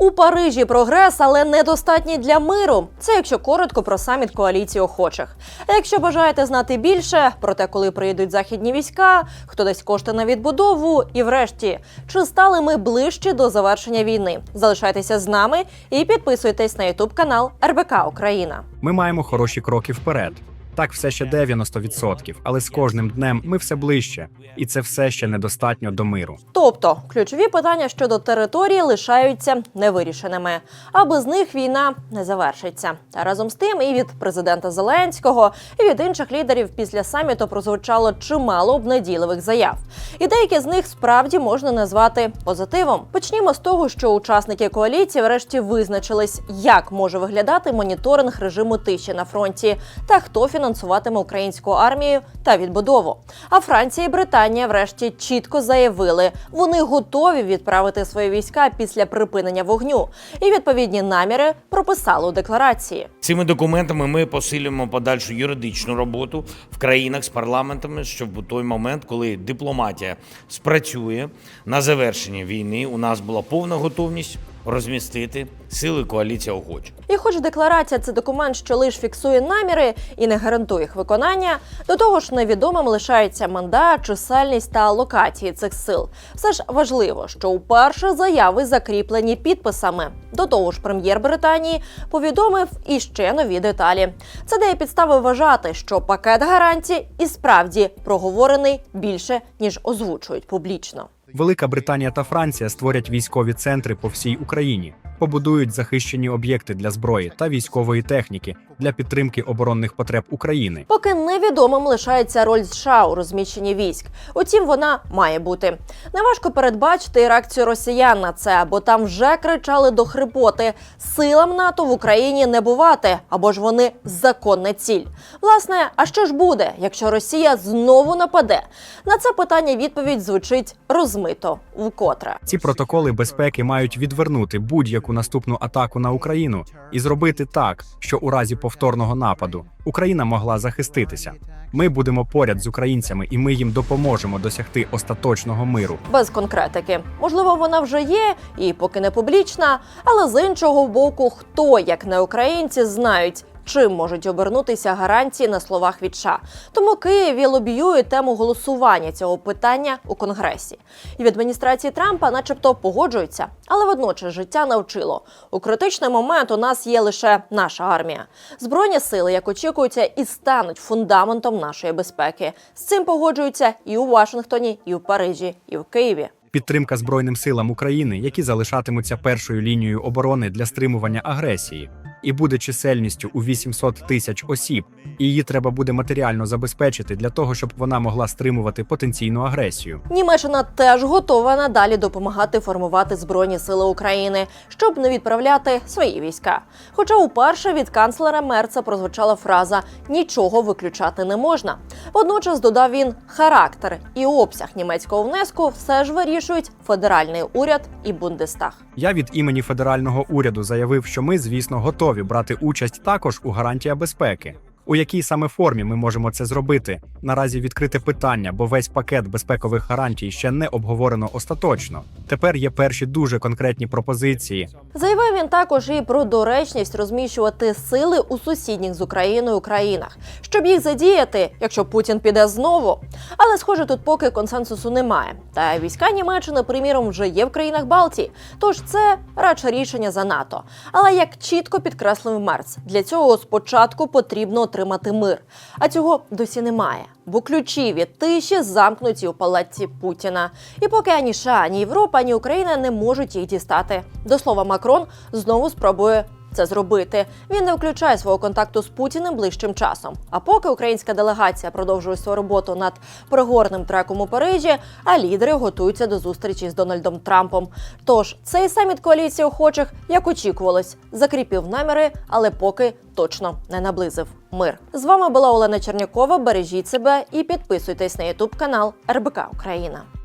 У Парижі прогрес, але недостатній для миру. Це якщо коротко про саміт коаліції охочих. А якщо бажаєте знати більше про те, коли приїдуть західні війська, хто дасть кошти на відбудову, і врешті, чи стали ми ближче до завершення війни? Залишайтеся з нами і підписуйтесь на ютуб канал РБК Україна. Ми маємо хороші кроки вперед. Так, все ще 90%, але з кожним днем ми все ближче, і це все ще недостатньо до миру. Тобто ключові питання щодо території лишаються невирішеними, а без них війна не завершиться. Та разом з тим, і від президента Зеленського, і від інших лідерів після саміту прозвучало чимало обнадійливих заяв. І деякі з них справді можна назвати позитивом. Почнімо з того, що учасники коаліції врешті визначились, як може виглядати моніторинг режиму тиші на фронті та хто фінансуватиме українську армію та відбудову. А Франція і Британія, врешті, чітко заявили, вони готові відправити свої війська після припинення вогню, і відповідні наміри прописали у декларації. Цими документами ми посилюємо подальшу юридичну роботу в країнах з парламентами, щоб у той момент, коли дипломатія спрацює на завершення війни, у нас була повна готовність розмістити сили коаліції охочих. І хоч декларація це документ, що лише фіксує наміри і не гарантує їх виконання, до того ж невідомим лишається мандат, чисельність та локації цих сил. Все ж важливо, що уперше заяви закріплені підписами. До того ж, прем'єр Британії повідомив іще нові деталі. Це дає підстави вважати, що пакет гарантій і справді проговорений більше ніж озвучують публічно. Велика Британія та Франція створять військові центри по всій Україні, побудують захищені об'єкти для зброї та військової техніки для підтримки оборонних потреб України. Поки невідомим лишається роль США у розміщенні військ. Утім, вона має бути. Неважко передбачити і реакцію росіян на це, бо там вже кричали до хрипоти: силам НАТО в Україні не бувати, або ж вони законна ціль. Власне, а що ж буде, якщо Росія знову нападе? На це питання відповідь звучить розмито вкотре. Ці протоколи безпеки мають відвернути будь-яку наступну атаку на Україну і зробити так, що у разі повторного нападу Україна могла захиститися. Ми будемо поряд з українцями, і ми їм допоможемо досягти остаточного миру. без конкретики. Можливо, вона вже є і поки не публічна, але з іншого боку, хто як не українці знають. Чим можуть обернутися гарантії на словах від США. Тому Києві лобіює тему голосування цього питання у конгресі. І в адміністрації Трампа, начебто, погоджуються, але водночас життя навчило. У критичний момент у нас є лише наша армія. Збройні сили, як очікується, і стануть фундаментом нашої безпеки. З цим погоджуються і у Вашингтоні, і у Парижі, і в Києві. Підтримка збройним силам України, які залишатимуться першою лінією оборони для стримування агресії, і буде чисельністю у 800 тисяч осіб. І її треба буде матеріально забезпечити для того, щоб вона могла стримувати потенційну агресію. Німеччина теж готова надалі допомагати формувати збройні сили України, щоб не відправляти свої війська. Хоча уперше від канцлера Мерца прозвучала фраза нічого виключати не можна. Водночас додав він характер і обсяг німецького внеску все ж вирішують федеральний уряд і Бундестаг. Я від імені федерального уряду заявив, що ми, звісно, готові брати участь також у гарантія безпеки. У якій саме формі ми можемо це зробити? Наразі відкрите питання, бо весь пакет безпекових гарантій ще не обговорено остаточно. Тепер є перші дуже конкретні пропозиції. Заявив він також і про доречність розміщувати сили у сусідніх з Україною країнах, щоб їх задіяти, якщо Путін піде знову. Але схоже, тут поки консенсусу немає. Та війська Німеччини, приміром, вже є в країнах Балтії. Тож це радше рішення за НАТО. Але як чітко підкреслив Мерц, для цього спочатку потрібно отримати мир. А цього досі немає. Бо ключі від тиші замкнуті у палаці Путіна. І поки ані США, ані Європа, ані Україна не можуть їх дістати. До слова, Макрон знову спробує це зробити. Він не включає свого контакту з Путіним ближчим часом. А поки українська делегація продовжує свою роботу над переговорним треком у Парижі, а лідери готуються до зустрічі з Дональдом Трампом. Тож цей саміт коаліції охочих, як очікувалось, закріпив наміри, але поки точно не наблизив мир. З вами була Олена Чернякова. Бережіть себе і підписуйтесь на Ютуб канал РБК Україна.